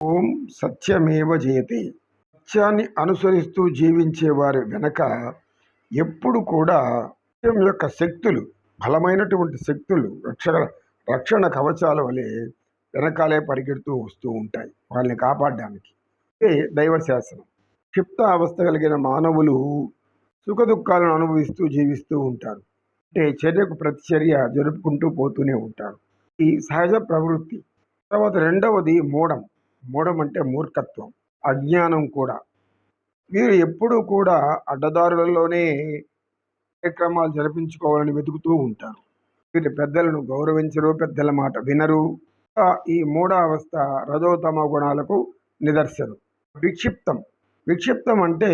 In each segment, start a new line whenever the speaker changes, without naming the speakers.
ఓం సత్యమేవ జయతే. సత్యాన్ని అనుసరిస్తూ జీవించే వారి వెనక ఎప్పుడు కూడా సత్యం యొక్క శక్తులు బలమైనటువంటి శక్తులు రక్షణ రక్షణ కవచాల వలె వెనకాలే పరిగెడుతూ వస్తూ ఉంటాయి వాళ్ళని కాపాడడానికి. ఇదే దైవశాసనం క్షిప్త అవస్థ కలిగిన మానవులు సుఖ దుఃఖాలను అనుభవిస్తూ జీవిస్తూ ఉంటారు. అంటే చర్యకు ప్రతిచర్య జరుపుకుంటూ పోతూనే ఉంటారు. ఈ సహజ ప్రవృత్తి. తర్వాత రెండవది మూఢం మూఢం అంటే మూర్ఖత్వం అజ్ఞానం కూడా. వీరు ఎప్పుడూ కూడా అడ్డదారులలోనే కార్యక్రమాలు జరిపించుకోవాలని వెతుకుతూ ఉంటారు. వీరి పెద్దలను గౌరవించరు పెద్దల మాట వినరు. ఈ మూఢ అవస్థ రజోతమ గుణాలకు నిదర్శనం. విక్షిప్తం. విక్షిప్తం అంటే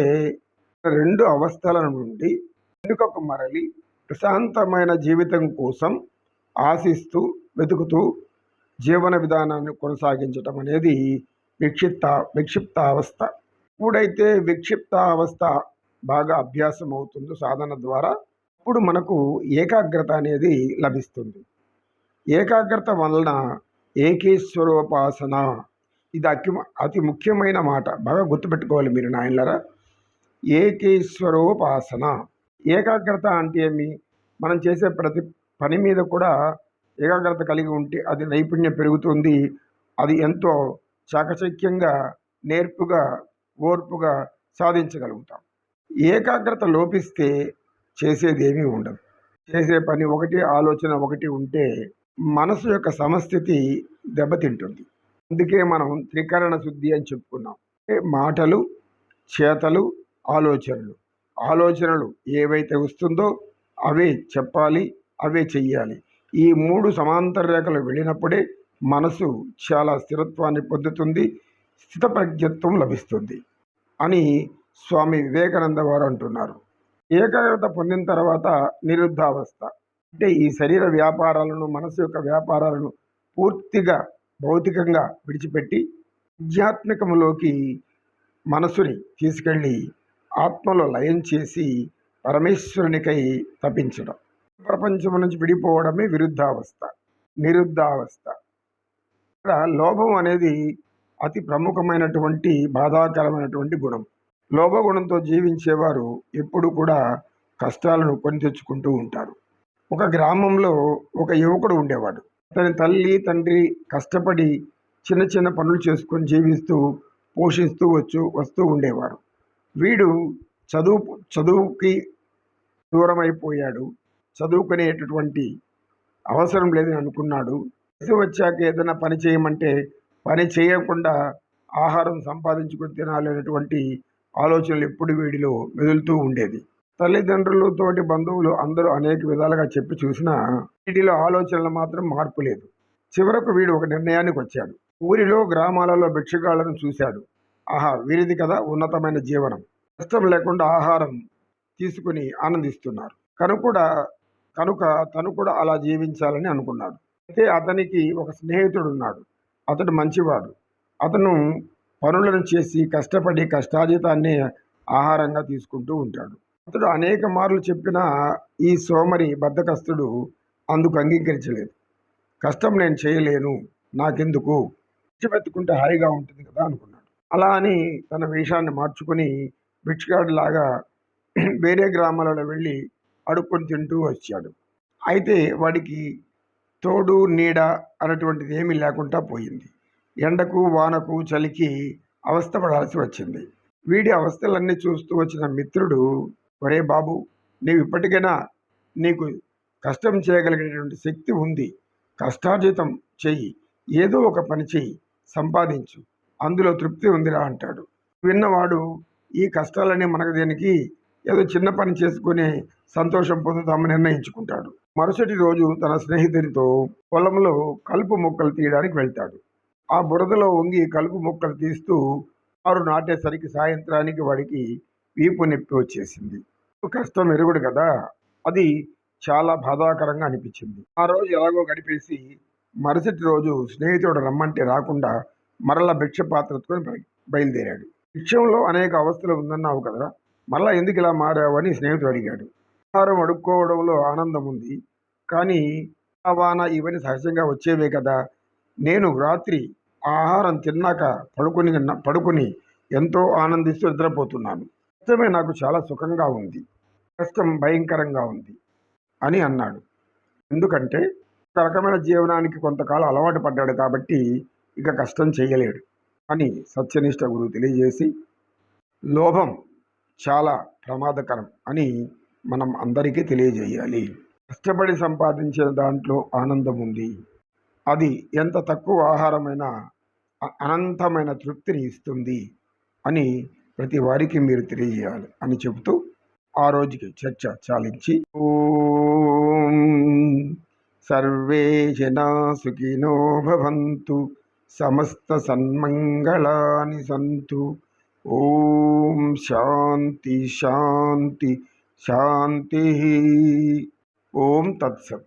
రెండు అవస్థల నుండి వెనుకకు మరలి ప్రశాంతమైన జీవితం కోసం ఆశిస్తూ వెతుకుతూ జీవన విధానాన్ని కొనసాగించటం అనేది విక్షిప్త విక్షిప్త అవస్థ ఎప్పుడైతే విక్షిప్త అవస్థ బాగా అభ్యాసం అవుతుందో సాధన ద్వారా అప్పుడు మనకు ఏకాగ్రత అనేది లభిస్తుంది. ఏకాగ్రత వలన ఏకేశ్వరోపాసన ఇది అతి అతి ముఖ్యమైన మాట. బాగా గుర్తుపెట్టుకోవాలి మీరు నాయనలరా. ఏకేశ్వరోపాసన. ఏకాగ్రత అంటే ఏమి? మనం చేసే ప్రతి పని మీద కూడా ఏకాగ్రత కలిగి ఉంటే అది నైపుణ్యం పెరుగుతుంది. అది ఎంతో చాకచక్యంగా నేర్పుగా ఓర్పుగా సాధించగలుగుతాం. ఏకాగ్రత లోపిస్తే చేసేది ఏమీ ఉండదు. చేసే పని ఒకటి ఆలోచన ఒకటి ఉంటే మనసు యొక్క సమస్థితి దెబ్బతింటుంది. అందుకే మనం త్రికరణ శుద్ధి అని చెప్పుకున్నాం. మాటలు చేతలు ఆలోచనలు. ఆలోచనలు ఏవైతే వస్తుందో అవే చెప్పాలి అవే చెయ్యాలి. ఈ మూడు సమాంతర రేఖలు వెళ్ళినప్పుడే మనసు చాలా స్థిరత్వాన్ని పొందుతుంది స్థితప్రజ్ఞత్వం లభిస్తుంది అని స్వామి వివేకానంద వారు అంటున్నారు. ఏకాగ్రత పొందిన తర్వాత నిరుద్ధావస్థ. అంటే ఈ శరీర వ్యాపారాలను మనసు యొక్క వ్యాపారాలను పూర్తిగా భౌతికంగా విడిచిపెట్టి ఆధ్యాత్మికములోకి మనసుని తీసుకెళ్ళి ఆత్మలో లయం చేసి పరమేశ్వరునికై తపించడం ప్రపంచం నుంచి విడిపోవడమే విరుద్ధావస్థ నిరుద్ధావస్థ. ఇక్కడ లోభం అనేది అతి ప్రముఖమైనటువంటి బాధాకరమైనటువంటి గుణం. లోభగుణంతో జీవించేవారు ఎప్పుడు కూడా కష్టాలను కొని తెచ్చుకుంటూ ఉంటారు. ఒక గ్రామంలో ఒక యువకుడు ఉండేవాడు. తన తల్లి తండ్రి కష్టపడి చిన్న చిన్న పనులు చేసుకొని జీవిస్తూ పోషిస్తూ వచ్చు వస్తూ ఉండేవారు. వీడు చదువు చదువుకి దూరం అయిపోయాడు చదువుకునేటటువంటి అవసరం లేదని అనుకున్నాడు. వయసు వచ్చాక ఏదైనా పని చేయమంటే పని చేయకుండా ఆహారం సంపాదించుకొని తినాలి అనేటువంటి ఆలోచనలు ఎప్పుడు వీడిలో మెదులుతూ ఉండేది తల్లిదండ్రులు తోటి బంధువులు అందరూ అనేక విధాలుగా చెప్పి చూసినా వీటిలో ఆలోచనలు మాత్రం మార్పు లేదు. చివరకు వీడు ఒక నిర్ణయానికి వచ్చాడు. ఊరిలో గ్రామాలలో భిక్షగాళ్ళను చూశాడు. ఆహా వీరిది కదా ఉన్నతమైన జీవనం. కష్టం లేకుండా ఆహారం తీసుకుని ఆనందిస్తున్నారు. కనుక కూడా కనుక తను కూడా అలా జీవించాలని అనుకున్నాడు. అయితే అతనికి ఒక స్నేహితుడు ఉన్నాడు అతడు మంచివాడు. అతను పనులను చేసి కష్టపడి కష్టాజీతాన్ని ఆహారంగా తీసుకుంటూ ఉంటాడు. అతడు అనేక మార్లు చెప్పిన ఈ సోమరి బద్ధకస్తుడు అందుకు అంగీకరించలేదు. కష్టం నేను చేయలేను నాకెందుకు? విచ్చిపెత్తుకుంటే హాయిగా ఉంటుంది కదా అనుకున్నాడు. అలా అని తన వేషాన్ని మార్చుకొని లాగా వేరే గ్రామాలలో వెళ్ళి అడుక్కొని తింటూ వచ్చాడు. అయితే వాడికి తోడు నీడ అనేటువంటిది ఏమీ లేకుండా పోయింది. ఎండకు వానకు చలికి అవస్థపడాల్సి వచ్చింది. వీడి అవస్థలన్నీ చూస్తూ వచ్చిన మిత్రుడు ఒరే బాబు నీవు ఇప్పటికైనా నీకు కష్టం చేయగలిగేటువంటి శక్తి ఉంది. కష్టార్జితం చెయ్యి. ఏదో ఒక పని చెయ్యి. సంపాదించు. అందులో తృప్తి ఉందిరా అంటాడు. విన్నవాడు ఈ కష్టాలన్నీ మనకు దేనికి? ఏదో చిన్న పని చేసుకుని సంతోషం పొందుతామని నిర్ణయించుకుంటాడు. మరుసటి రోజు తన స్నేహితునితో పొలంలో కలుపు మొక్కలు తీయడానికి వెళ్తాడు. ఆ బురదలో వంగి కలుపు మొక్కలు తీస్తూ వారు నాటేసరికి సాయంత్రానికి వాడికి వీపు నొప్పి వచ్చేసింది. కష్టం ఎరుగుడు కదా! అది చాలా బాధాకరంగా అనిపించింది. ఆ రోజు ఎలాగో గడిపేసి మరుసటి రోజు స్నేహితుడు రమ్మంటే రాకుండా మరల భిక్ష పాత్ర బయలుదేరాడు. భిక్షంలో అనేక అవస్థలు ఉందన్నావు కదరా! మళ్ళా ఎందుకు ఇలా మారావని స్నేహితుడు అడిగాడు. ఆహారం అడుక్కోవడంలో ఆనందం ఉంది. కానీ ఆ వాన ఇవన్నీ సహజంగా వచ్చేవే కదా. నేను రాత్రి ఆహారం తిన్నాక పడుకుని పడుకుని ఎంతో ఆనందిస్తూ నిద్రపోతున్నాను. కష్టమే నాకు చాలా సుఖంగా ఉంది. కష్టం భయంకరంగా ఉంది అని అన్నాడు. ఎందుకంటే ఒక రకమైన జీవనానికి కొంతకాలం అలవాటు పడ్డాడు కాబట్టి ఇక కష్టం చేయలేడు అని సత్యనిష్ట గురువు తెలియజేసి లోభం చాలా ప్రమాదకరం అని మనం అందరికీ తెలియజేయాలి. కష్టపడి సంపాదించిన దాంట్లో ఆనందం ఉంది. అది ఎంత తక్కువ ఆహారమైనా అనంతమైన తృప్తిని ఇస్తుంది అని ప్రతి వారికి మీరు తెలియజేయాలి అని చెబుతూ ఆ రోజుకి చర్చ చాలించి. ఓం సర్వే జనా సుఖినో భవంతు సమస్త సన్మంగళాని సంతు. ओम शांति शांति शांति ओम तत्सत।